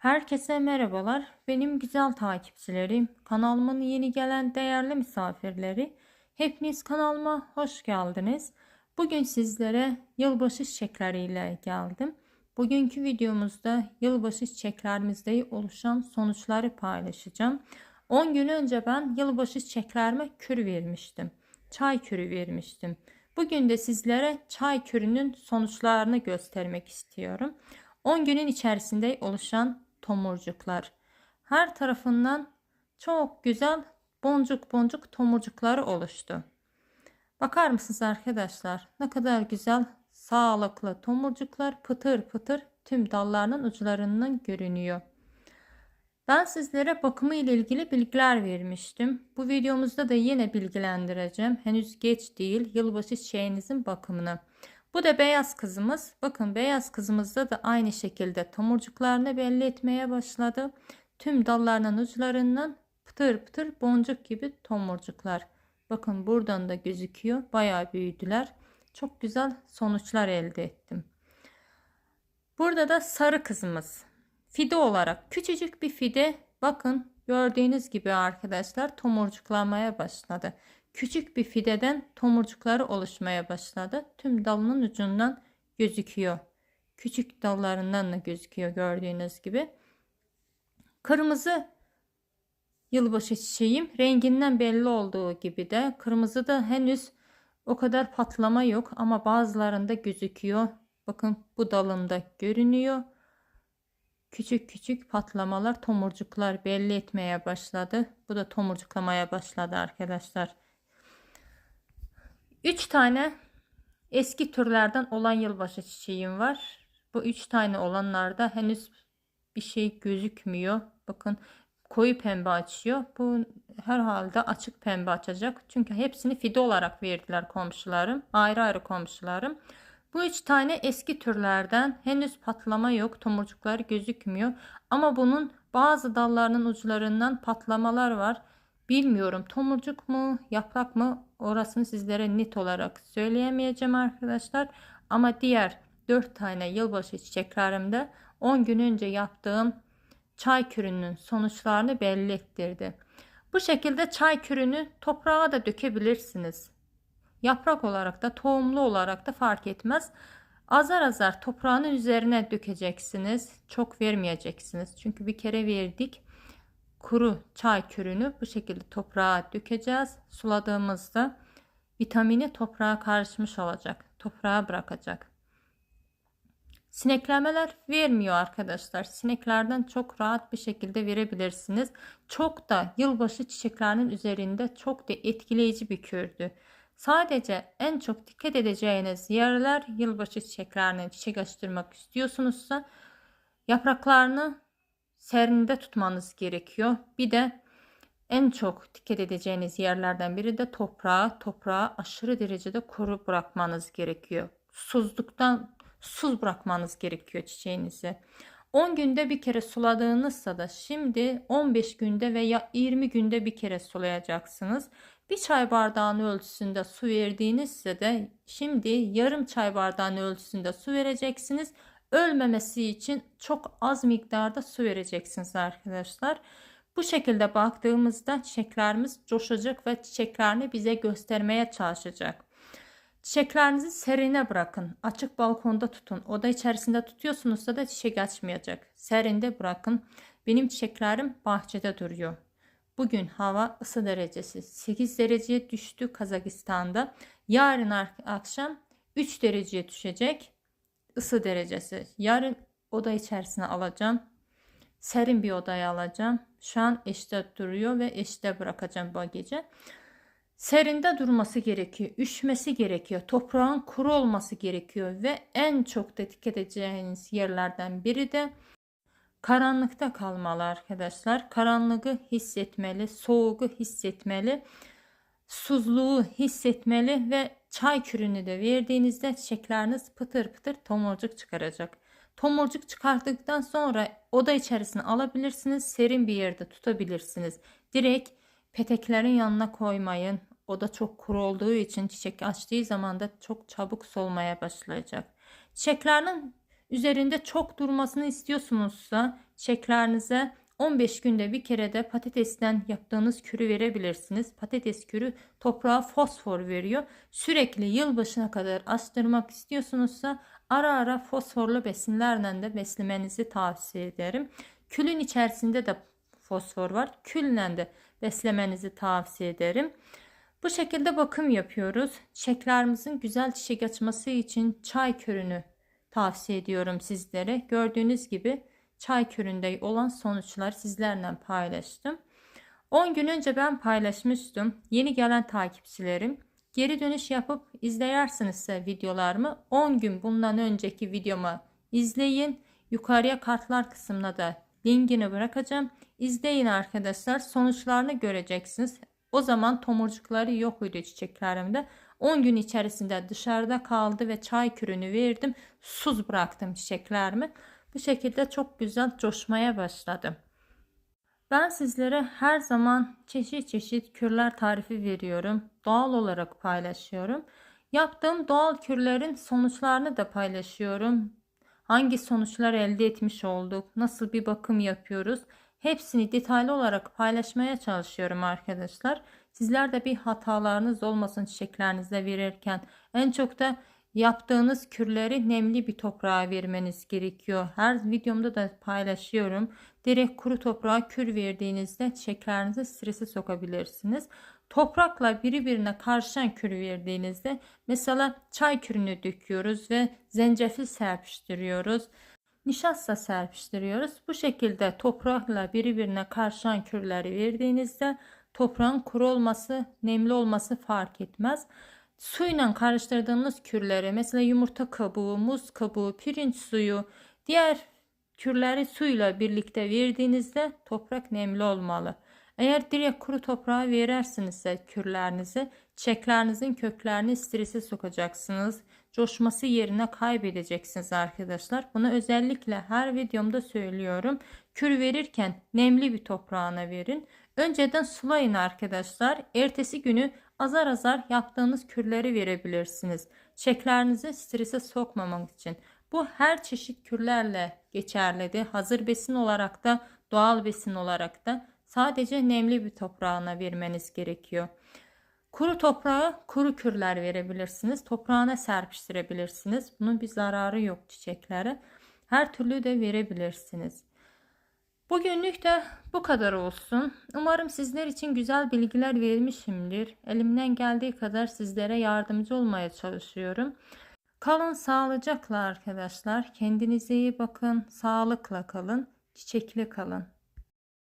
Herkese merhabalar. Benim güzel takipçilerim, kanalımın yeni gelen değerli misafirleri. Hepiniz kanalıma hoş geldiniz. Bugün sizlere yılbaşı çiçekleriyle geldim. Bugünkü videomuzda yılbaşı çiçeklerimizde oluşan sonuçları paylaşacağım. 10 gün önce ben yılbaşı çiçeklerime kür vermiştim. Çay kürü vermiştim. Bugün de sizlere çay kürünün sonuçlarını göstermek istiyorum. 10 günün içerisinde oluşan tomurcuklar. Her tarafından çok güzel boncuk boncuk tomurcukları oluştu. Bakar mısınız arkadaşlar? Ne kadar güzel sağlıklı tomurcuklar pıtır pıtır tüm dallarının uçlarından görünüyor. Ben sizlere bakımı ile ilgili bilgiler vermiştim. Bu videomuzda da yine bilgilendireceğim. Henüz geç değil yılbaşı çiçeğinizin bakımını. Bu da beyaz kızımız. Bakın beyaz kızımızda da aynı şekilde tomurcuklarını belli etmeye başladı. Tüm dallarının uçlarından pıtır pıtır boncuk gibi tomurcuklar. Bakın buradan da gözüküyor. Bayağı büyüdüler. Çok güzel sonuçlar elde ettim. Burada da sarı kızımız. Fide olarak küçücük bir fide. Bakın gördüğünüz gibi arkadaşlar tomurcuklanmaya başladı. Küçük bir fideden tomurcukları oluşmaya başladı. Tüm dalının ucundan gözüküyor. Küçük dallarından da gözüküyor gördüğünüz gibi. Kırmızı yılbaşı çiçeğim renginden belli olduğu gibi de kırmızı da henüz o kadar patlama yok ama bazılarında gözüküyor. Bakın bu dalında görünüyor. Küçük küçük patlamalar, tomurcuklar belli etmeye başladı. Bu da tomurcuklamaya başladı arkadaşlar. 3 tane eski türlerden olan yılbaşı çiçeğim var. Bu 3 tane olanlarda henüz bir şey gözükmüyor. Bakın koyu pembe açıyor. Bu herhalde açık pembe açacak. Çünkü hepsini fide olarak verdiler komşularım. Ayrı ayrı komşularım. Bu üç tane eski türlerden henüz patlama yok. Tomurcuklar gözükmüyor. Ama bunun bazı dallarının uçlarından patlamalar var. Bilmiyorum tomurcuk mu yaprak mı orasını sizlere net olarak söyleyemeyeceğim arkadaşlar. Ama diğer 4 tane yılbaşı çiçeklerimde 10 gün önce yaptığım çay kürünün sonuçlarını belli ettirdi. Bu şekilde çay kürünü toprağa da dökebilirsiniz. Yaprak olarak da tohumlu olarak da fark etmez. Azar azar toprağın üzerine dökeceksiniz. Çok vermeyeceksiniz. Çünkü bir kere verdik kuru çay kürünü bu şekilde toprağa dökeceğiz. Suladığımızda vitamini toprağa karışmış olacak. Toprağa bırakacak. Sineklemeler vermiyor arkadaşlar. Sineklerden çok rahat bir şekilde verebilirsiniz. Çok da yılbaşı çiçeklerinin üzerinde çok da etkileyici bir kürdü. Sadece en çok dikkat edeceğiniz yerler yılbaşı çiçeklerini çiçek açtırmak istiyorsunuzsa yapraklarını serinde tutmanız gerekiyor. Bir de en çok dikkat edeceğiniz yerlerden biri de toprağı. Toprağı aşırı derecede kuru bırakmanız gerekiyor. Suzluktan suz bırakmanız gerekiyor çiçeğinizi. 10 günde bir kere suladığınızsa da şimdi 15 günde veya 20 günde bir kere sulayacaksınız. Bir çay bardağının ölçüsünde su verdiğinizse de şimdi yarım çay bardağının ölçüsünde su vereceksiniz ölmemesi için çok az miktarda su vereceksiniz arkadaşlar. Bu şekilde baktığımızda çiçeklerimiz coşacak ve çiçeklerini bize göstermeye çalışacak. Çiçeklerinizi serine bırakın. Açık balkonda tutun. Oda içerisinde tutuyorsunuzsa da çiçek açmayacak. Serinde bırakın. Benim çiçeklerim bahçede duruyor. Bugün hava ısı derecesi 8 dereceye düştü Kazakistan'da. Yarın akşam 3 dereceye düşecek ısı derecesi. Yarın oda içerisine alacağım. Serin bir odaya alacağım. Şu an eşte duruyor ve eşte bırakacağım bu gece. Serinde durması gerekiyor. Üşmesi gerekiyor. Toprağın kuru olması gerekiyor. Ve en çok da dikkat edeceğiniz yerlerden biri de karanlıkta kalmalı arkadaşlar. Karanlığı hissetmeli. Soğuğu hissetmeli. Suzluğu hissetmeli ve çay kürünü de verdiğinizde çiçekleriniz pıtır pıtır tomurcuk çıkaracak. Tomurcuk çıkarttıktan sonra oda içerisine alabilirsiniz. Serin bir yerde tutabilirsiniz. Direkt peteklerin yanına koymayın. O da çok kuru olduğu için çiçek açtığı zaman da çok çabuk solmaya başlayacak. Çiçeklerin Üzerinde çok durmasını istiyorsunuzsa çiçeklerinize 15 günde bir kere de patatesten yaptığınız kürü verebilirsiniz. Patates kürü toprağa fosfor veriyor. Sürekli yılbaşına kadar astırmak istiyorsunuzsa ara ara fosforlu besinlerle de beslemenizi tavsiye ederim. Külün içerisinde de fosfor var. Külle de beslemenizi tavsiye ederim. Bu şekilde bakım yapıyoruz. Çiçeklerimizin güzel çiçek açması için çay körünü tavsiye ediyorum sizlere. Gördüğünüz gibi çay köründe olan sonuçlar sizlerle paylaştım. 10 gün önce ben paylaşmıştım. Yeni gelen takipçilerim geri dönüş yapıp izleyersinizse videolarımı 10 gün bundan önceki videomu izleyin. Yukarıya kartlar kısmına da linkini bırakacağım. İzleyin arkadaşlar. Sonuçlarını göreceksiniz. O zaman tomurcukları yok idi çiçeklerimde. 10 gün içerisinde dışarıda kaldı ve çay kürünü verdim. Suz bıraktım çiçeklerimi. Bu şekilde çok güzel coşmaya başladı. Ben sizlere her zaman çeşit çeşit kürler tarifi veriyorum. Doğal olarak paylaşıyorum. Yaptığım doğal kürlerin sonuçlarını da paylaşıyorum. Hangi sonuçlar elde etmiş olduk, nasıl bir bakım yapıyoruz. Hepsini detaylı olarak paylaşmaya çalışıyorum arkadaşlar. Sizler de bir hatalarınız olmasın çiçeklerinizde verirken. En çok da yaptığınız kürleri nemli bir toprağa vermeniz gerekiyor. Her videomda da paylaşıyorum. Direkt kuru toprağa kür verdiğinizde çiçeklerinizi strese sokabilirsiniz. Toprakla birbirine karışan kürü verdiğinizde mesela çay kürünü döküyoruz ve zencefil serpiştiriyoruz nişasta serpiştiriyoruz. Bu şekilde toprakla birbirine karışan kürleri verdiğinizde toprağın kuru olması, nemli olması fark etmez. Suyla karıştırdığınız kürleri mesela yumurta kabuğu, muz kabuğu, pirinç suyu, diğer kürleri suyla birlikte verdiğinizde toprak nemli olmalı. Eğer direkt kuru toprağa verirsinizse kürlerinizi, çiçeklerinizin köklerini strese sokacaksınız coşması yerine kaybedeceksiniz arkadaşlar. Bunu özellikle her videomda söylüyorum. Kür verirken nemli bir toprağına verin. Önceden sulayın arkadaşlar. Ertesi günü azar azar yaptığınız kürleri verebilirsiniz. Çeklerinizi strese sokmamak için. Bu her çeşit kürlerle geçerlidir. Hazır besin olarak da doğal besin olarak da sadece nemli bir toprağına vermeniz gerekiyor. Kuru toprağa kuru kürler verebilirsiniz. Toprağına serpiştirebilirsiniz. Bunun bir zararı yok çiçeklere. Her türlü de verebilirsiniz. Bugünlük de bu kadar olsun. Umarım sizler için güzel bilgiler vermişimdir. Elimden geldiği kadar sizlere yardımcı olmaya çalışıyorum. Kalın sağlıcakla arkadaşlar. Kendinize iyi bakın. Sağlıkla kalın. Çiçekli kalın.